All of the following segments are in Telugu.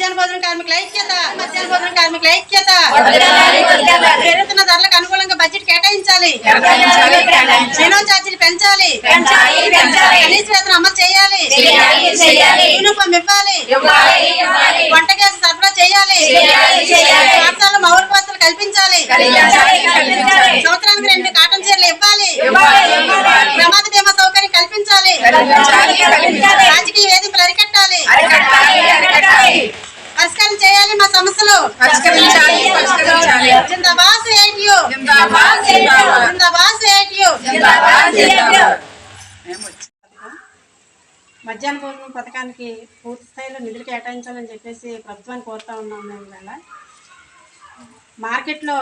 మధ్యాహ్న భోజన కార్మికుల ఐక్యత మధ్యాహ్న భోజన కార్మికుల ఐక్యత. పెరుగుతున్న ధరలకు అనుకూలంగా బడ్జెట్ కేటాయించాలి. మినిమం ఛార్జీలు పెంచాలి. కనీస వేతనం అమలు చేయాలి. యూనిఫామ్ ఇవ్వాలి. వంట గ్యాస్ సరఫరా చేయాలి. ప్రాంతాల్లో మౌరు పాత్రలు కల్పించాలి. సంవత్సరానికి రెండు కాటన్ చీరలు ఇవ్వాలి. ప్రమాద బీమా సౌకర్యం కల్పించాలి. రాజకీయ వేదికలు అరికట్టాలి. పరిష్కరించాలి, పరిష్కరించాలి. జిందాబాద్ ఏటీయూ జిందాబాద్, జిందాబాద్. జిందాబాద్ ఏటీయూ జిందాబాద్, జిందాబాద్. మధ్యాహ్న భోజనం పథకానికి పూర్తి స్థాయిలో నిధులు కేటాయించాలని చెప్పేసి ప్రభుత్వాన్ని కోరుతా ఉన్నాం మేము ఇవాళ మార్కెట్లో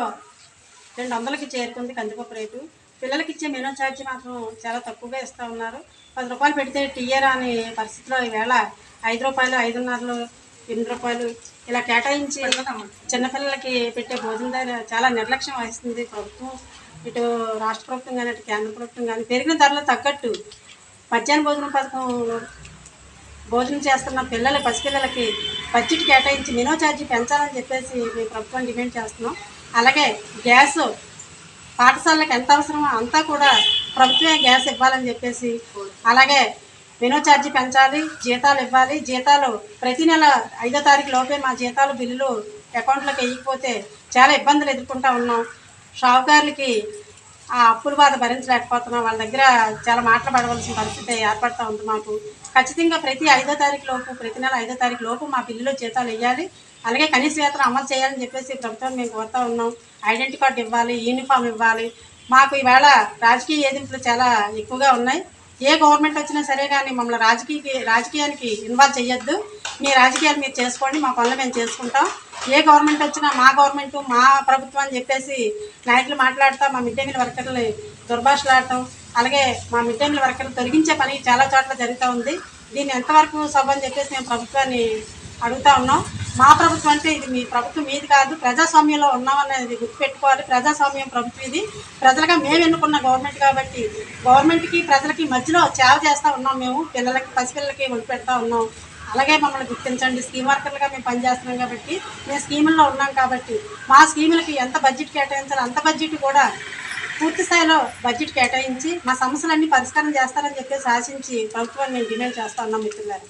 రెండు వందలకి చేరుకుంది కందిపప్పు రేటు పిల్లలకి ఇచ్చే మినిమం ఛార్జీ మాత్రం చాలా తక్కువగా ఇస్తూ ఉన్నారు పది రూపాయలు పెడితే టీయర్ అనే పరిస్థితిలో ఈవేళ ఐదు రూపాయలు ఐదున్నరలు ఎనిమిది రూపాయలు ఇలా కేటాయించి చిన్నపిల్లలకి పెట్టే భోజనం ధర చాలా నిర్లక్ష్యం వహిస్తుంది ప్రభుత్వం. ఇటు రాష్ట్ర ప్రభుత్వం కానీ ఇటు కేంద్ర ప్రభుత్వం కానీ పెరిగిన ధరలు తగ్గట్టు మధ్యాహ్న భోజనం పథకం భోజనం చేస్తున్న పిల్లల పసిపిల్లలకి బడ్జెట్ కేటాయించి మినో ఛార్జీ పెంచాలని చెప్పేసి మేము ప్రభుత్వం డిమాండ్ చేస్తున్నాం. అలాగే గ్యాస్ పాఠశాలలకు ఎంత అవసరమో అంతా కూడా ప్రభుత్వమే గ్యాస్ ఇవ్వాలని చెప్పేసి అలాగే వినో ఛార్జీ పెంచాలి జీతాలు ఇవ్వాలి. జీతాలు ప్రతి నెల ఐదో తారీఖు లోపే మా జీతాలు బిల్లులు అకౌంట్లోకి వేయకపోతే చాలా ఇబ్బందులు ఎదుర్కొంటూ ఉన్నాం. షావుకారులకి ఆ అప్పుల బాధ భరించలేకపోతున్నాం. వాళ్ళ దగ్గర చాలా మాటలు పడవలసిన పరిస్థితి ఏర్పడుతూ ఉంది మాకు. ఖచ్చితంగా ప్రతి ఐదో తారీఖు లోపు ప్రతి నెల ఐదో తారీఖు లోపు మా బిల్లులో జీతాలు వేయాలి. అలాగే కనీస వేతనం అమలు చేయాలని చెప్పేసి ప్రభుత్వం మేము కోరుతా ఉన్నాం. ఐడెంటిటీ కార్డు ఇవ్వాలి యూనిఫామ్ ఇవ్వాలి. మాకు ఈవేళ రాజకీయ ఏదింపులు చాలా ఎక్కువగా ఉన్నాయి. ఏ గవర్నమెంట్ వచ్చినా సరే కానీ మమ్మల్ని రాజకీయ రాజకీయానికి ఇన్వాల్వ్ చేయొద్దు మీ రాజకీయాలు మీరు చేసుకోండి మా పనులు మేము చేసుకుంటాం. ఏ గవర్నమెంట్ వచ్చినా మా గవర్నమెంట్ మా ప్రభుత్వం అని చెప్పేసి నాయకులు మాట్లాడతా మా మిడ్ డే మీల్ వర్కర్లు దుర్భాషలాడటం అలాగే మా మిడ్ డే మీల్ వర్కర్లు తొలగించే పని చాలా చోట్ల జరుగుతూ ఉంది. దీన్ని ఎంతవరకు సభ అని చెప్పేసి మేము ప్రభుత్వాన్ని అడుగుతా ఉన్నాం. మా ప్రభుత్వం అంటే ఇది మీ ప్రభుత్వం మీది కాదు ప్రజాస్వామ్యంలో ఉన్నామనేది గుర్తుపెట్టుకోవాలి. ప్రజాస్వామ్యం ప్రభుత్వం ఇది. ప్రజలుగా మేము ఎన్నుకున్న గవర్నమెంట్ కాబట్టి గవర్నమెంట్కి ప్రజలకి మధ్యలో సేవ చేస్తూ ఉన్నాం మేము. పిల్లలకి పసిపిల్లలకి వండి పెడతా ఉన్నాం. అలాగే మమ్మల్ని గుర్తించండి. స్కీమ్ వర్కర్లుగా మేము పనిచేస్తున్నాం కాబట్టి మేము స్కీముల్లో ఉన్నాం కాబట్టి మా స్కీములకి ఎంత బడ్జెట్ కేటాయించాలో అంత బడ్జెట్ కూడా పూర్తి స్థాయిలో బడ్జెట్ కేటాయించి మా సమస్యలన్నీ పరిష్కారం చేస్తారని చెప్పేసి ఆశించి ప్రభుత్వాన్ని మేము డిమాండ్ చేస్తా ఉన్నాం మిత్రులారు.